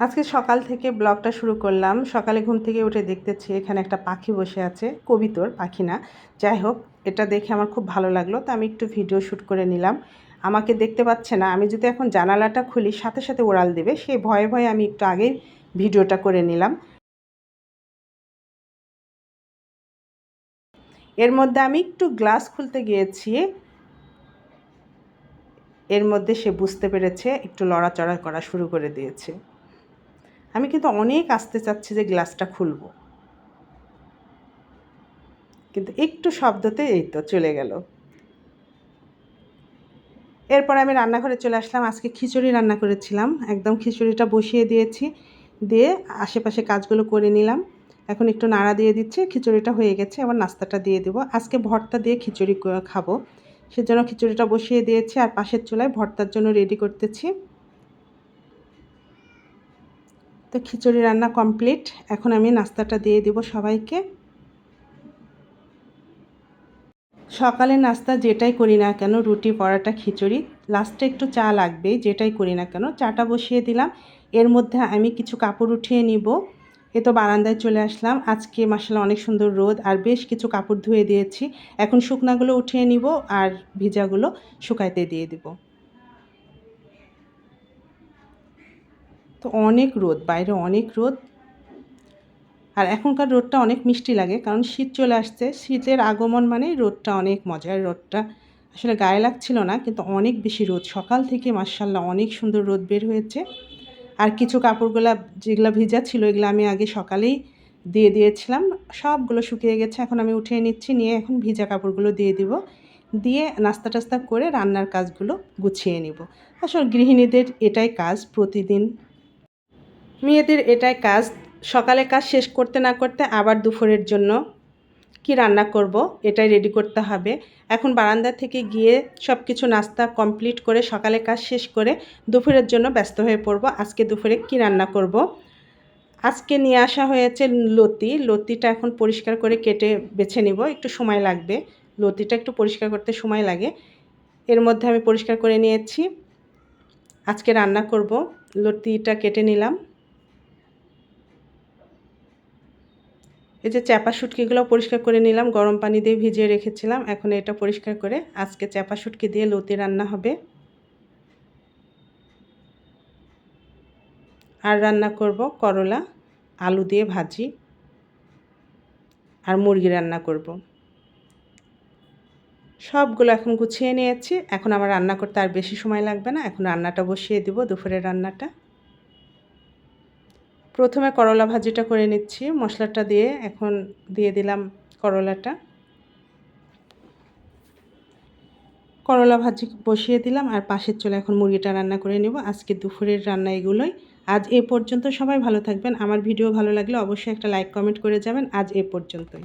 আজকে সকাল থেকে ব্লগটা শুরু করলাম। সকালে ঘুম থেকে উঠে দেখতেছি এখানে একটা পাখি বসে আছে, কবিতর, পাখি না। যাই হোক, এটা দেখে আমার খুব ভালো লাগল, তো আমি একটু ভিডিও শ্যুট করে নিলাম। আমাকে দেখতে পাচ্ছে না, আমি যদি এখন জানালাটা খুলি, সাথে সাথে ওড়াল দেবে সেই ভয়ে ভয়ে আমি একটু আগেই ভিডিওটা করে নিলাম। এর মধ্যে আমি একটু গ্লাস খুলতে গিয়েছি। এর মধ্যে সে বুঝতে পেরেছে, একটু লড়াচড়া করা শুরু করে দিয়েছে। আমি কিন্তু অনেক আসতে চাচ্ছি যে গ্লাসটা খুলব। কিন্তু একটু শব্দতে এই তো চলে গেল। এরপর আমি রান্নাঘরে চলে আসলাম। আজকে খিচুড়ি রান্না করেছিলাম। একদম খিচুড়িটা বসিয়ে দিয়েছি। দিয়ে আশেপাশে কাজগুলো করে নিলাম। এখন একটু নাড়া দিয়ে দিচ্ছি। খিচুড়িটা হয়ে গেছে। আবার নাস্তাটা দিয়ে দেবো। আজকে ভর্তা দিয়ে খিচুড়ি খাব। সেজন্য খিচুড়িটা বসিয়ে দিয়েছি। আর পাশের চুলায় ভর্তার জন্য রেডি করতেছি। তো খিচুড়ি রান্না কমপ্লিট এখন আমি নাস্তাটা দিয়ে দিব সবাইকে। সকালে নাস্তা যেটাই করি না কেন, রুটি, পরাটা, খিচুড়ি। লাস্টে একটু চা লাগবেই, যেটাই করি না কেন, চাটা বসিয়ে দিলাম। এর মধ্যে আমি কিছু কাপড় উঠিয়ে নিব। এ তো বারান্দায় চলে আসলাম। আজকে মাসালা অনেক সুন্দর রোদ, আর বেশ কিছু কাপড় ধুয়ে দিয়েছি। এখন শুকনাগুলো উঠিয়ে নিব, আর ভিজাগুলো শুকাইতে দিয়ে দিব। তো অনেক রোদ, বাইরে অনেক রোদ। আর এখনকার রোদটা অনেক মিষ্টি লাগে, কারণ শীত চলে আসছে। শীতের আগমন মানে রোদটা অনেক মজার রোদটা। আসলে গায়ে লাগছিল না, কিন্তু অনেক বেশি রোদ। সকাল থেকে মার্শাল্লাহ অনেক সুন্দর রোদ বের হয়েছে। আর কিছু কাপড়গুলো যেগুলো ভিজা ছিল, এগুলো আমি আগে সকালেই দিয়ে দিয়েছিলাম। সবগুলো শুকিয়ে গেছে, এখন আমি উঠিয়ে নিচ্ছি, নিয়ে এখন ভিজা কাপড়গুলো দিয়ে দিব। দিয়ে নাস্তা টাস্তা করে রান্নার কাজগুলো গুছিয়ে নিব। আসলে গৃহিণীদের এটাই কাজ প্রতিদিন। মেয়েদের এটাই কাজ, সকালে কাজ শেষ করতে না করতে আবার দুপুরের জন্য কি রান্না করব এটাই রেডি করতে হবে। এখন বারান্দা থেকে গিয়ে সব কিছু নাস্তা কমপ্লিট করে সকালে কাজ শেষ করে দুপুরের জন্য ব্যস্ত হয়ে পড়ব। আজকে দুপুরে কি রান্না করব? আজকে নিয়ে আসা হয়েছে লতি। লতিটা এখন পরিষ্কার করে কেটে বেছে নিব, একটু সময় লাগবে। লতিটা একটু পরিষ্কার করতে সময় লাগে। এর মধ্যে আমি পরিষ্কার করে নিয়েছি। আজকে রান্না করব। লতিটা কেটে নিলাম। এই যে চ্যাপা শুটকিগুলো পরিষ্কার করে নিলাম, গরম পানি দিয়ে ভিজিয়ে রেখেছিলাম। এখন এটা পরিষ্কার করে আজকে চ্যাপা শুটকি দিয়ে লতি রান্না হবে। আর রান্না করব করলা, আলু দিয়ে ভাজি আর মুরগি রান্না করব। সবগুলো এখন গুছিয়ে নিয়েছি। এখন আমার রান্না করতে আর বেশি সময় লাগবে না। এখন রান্নাটা বসিয়ে দিব, দুপুরের রান্নাটা। প্রথমে করলা ভাজিটা করে নিচ্ছি, মশলাটা দিয়ে এখন দিয়ে দিলাম করলাটা। করলা ভাজি বসিয়ে দিলাম আর পাশের চলে এখন মুরগিটা রান্না করে নেব। আজকে দুপুরের রান্না এগুলোই। আজ এ পর্যন্ত সবাই ভালো থাকবেন। আমার ভিডিও ভালো লাগলে অবশ্যই একটা লাইক, কমেন্ট করে যাবেন। আজ এ পর্যন্তই।